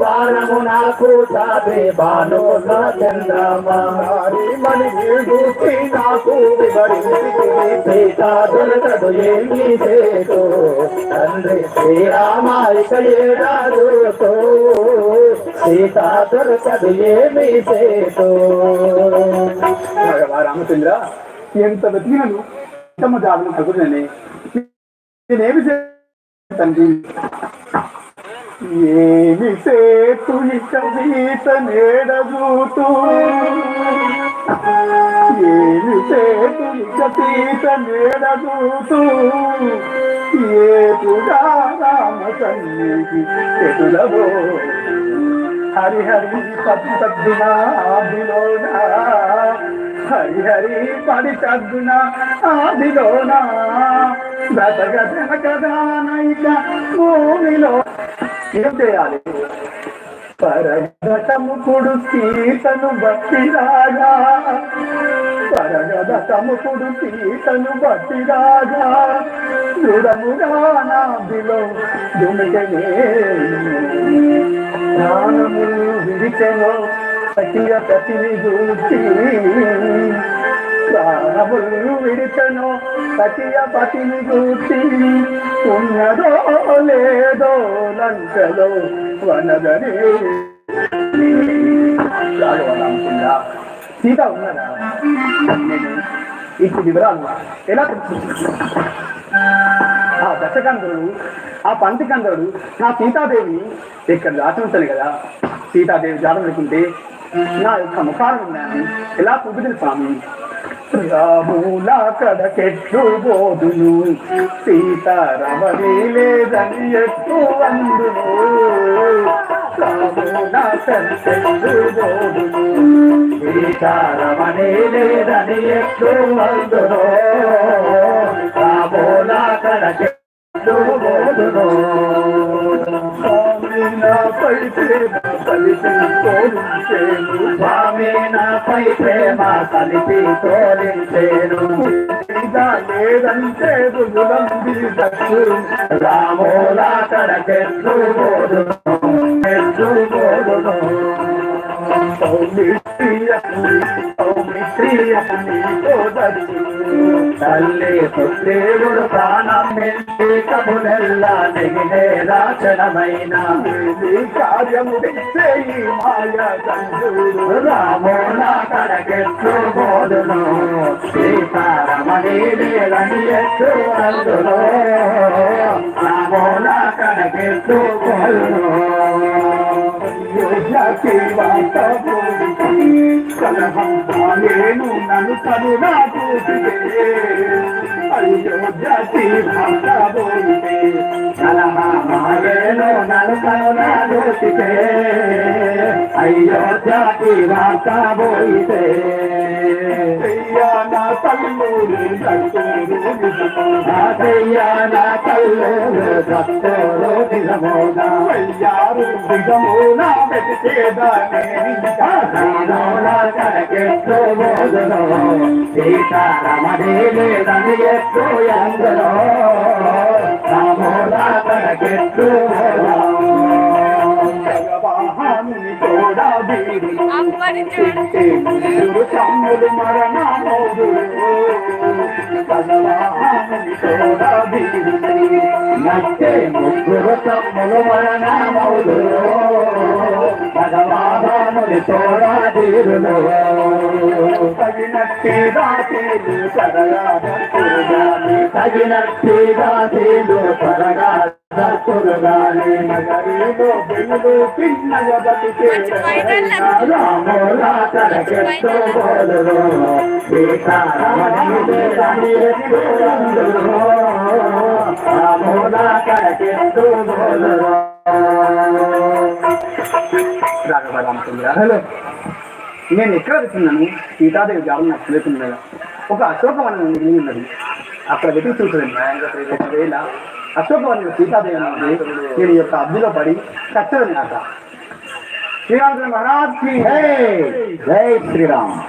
వారము నాకు సాదే బాను చంద్రమా మణి చూసి నాకు వివరించింది దొరకదు ఏమి చేతు తండ్రి శ్రీరామ ఇక ఏడాదుతో దొరకదు ఏమి చేతు రామచంద్ర ఎంత బతికినను ఇంతమ్మ జాబులు నేనేమి తండ్రి ఏమి సేతు ఇక సీత ఏమి సేతు ఇక సీత నేడజూతూ ఏపుగా రామ సన్నిధి ఎదులవో హరిహరి పది తగ్గున ఆదిలోన హరిహరి హరి పడి తగ్గున ఆదిలోన బ్రతక జనకదానైక భూమిలో ఏం చేయాలి? పరగతము కుడు సీతను బట్టి రాగా పరగతము కుడు సీతను బట్టి రాగా దృఢముగా నాభిలో దుమిగనే ప్రాణము విడిచెను సఖియ ప్రతిని చూచి ప్రాణములు విడిచెను సతియ పతిని గూర్చి ఉన్నదో లేదో లంకలో వనదని. సీత ఉన్నదా? నేను ఇచ్చి వివరాలు ఎలా తెలుసు ఆ దశకంధుడు ఆ పంతికంధుడు నా సీతాదేవి ఇక్కడ దాచుంటాను కదా. సీతాదేవి జాడనుకుంటే నా యొక్క ముఖాలను ఉన్నాను ఎలా చూపుతుంది స్వామి? రాముల కడకెట్లు బోధును సీతారమణి లేదని ఎట్టు అందును రాముల కడకెట్లు బోధును సీతారమణి లేదని ఎట్లు అందును స్వామి ప్రేమ తోలించేను ప్రేమ కలిపి తోలించేను లేదంటే రుజులంది దక్కు రామోలా కడకెట్లు బోధు ఎట్లు బోధును సౌమిత్రియకుని తల్లి పుత్రేవుడు ప్రాణం నిండి కబులెల్లా నెగినే రాచనమైన ఈ కార్యము చేయి మాయ బోధును సీతారమణి లేదని ఎత్తు అందును రామోలా బోధును యోగ్యకి వాత నేను నన్ను కరుణా చూపితే అయోధ్యకి వాత బోధితే మాయేను నలుకను నాదోసితే అయోధ్యకి వార్త బోయితే. నా తల్లుడు దక్కుడు ఆశయ్య నా కళ్ళు భక్తులు నిజమోదా అయ్యారు దిగమునా వెతికేదానే రామోలా కడకెట్లు ఎత్తు అందులో రామోలా కడకెట్లు వాహనుని తమ్ముడు మరణమోదు నచ్చే ముగ్గురు తమ్ములు మరణమౌలు భగవానుని తోడా తీరులు తగినట్టే దాచేలు సరగా బతికే హలో. నేను ఎక్కడ వెళ్తున్నాను? సీతాదేవి గారు నాకు తెలియకుండా ఒక అశోకవనం మిగిలి ఉన్నది. అక్కడ వెతికి చూసాను ఒకవేళ అశోకవనం సీతాదేవి నేను యొక్క అబ్దిలో పడి చచ్చదని श्री महाराज की है। जय श्री राम।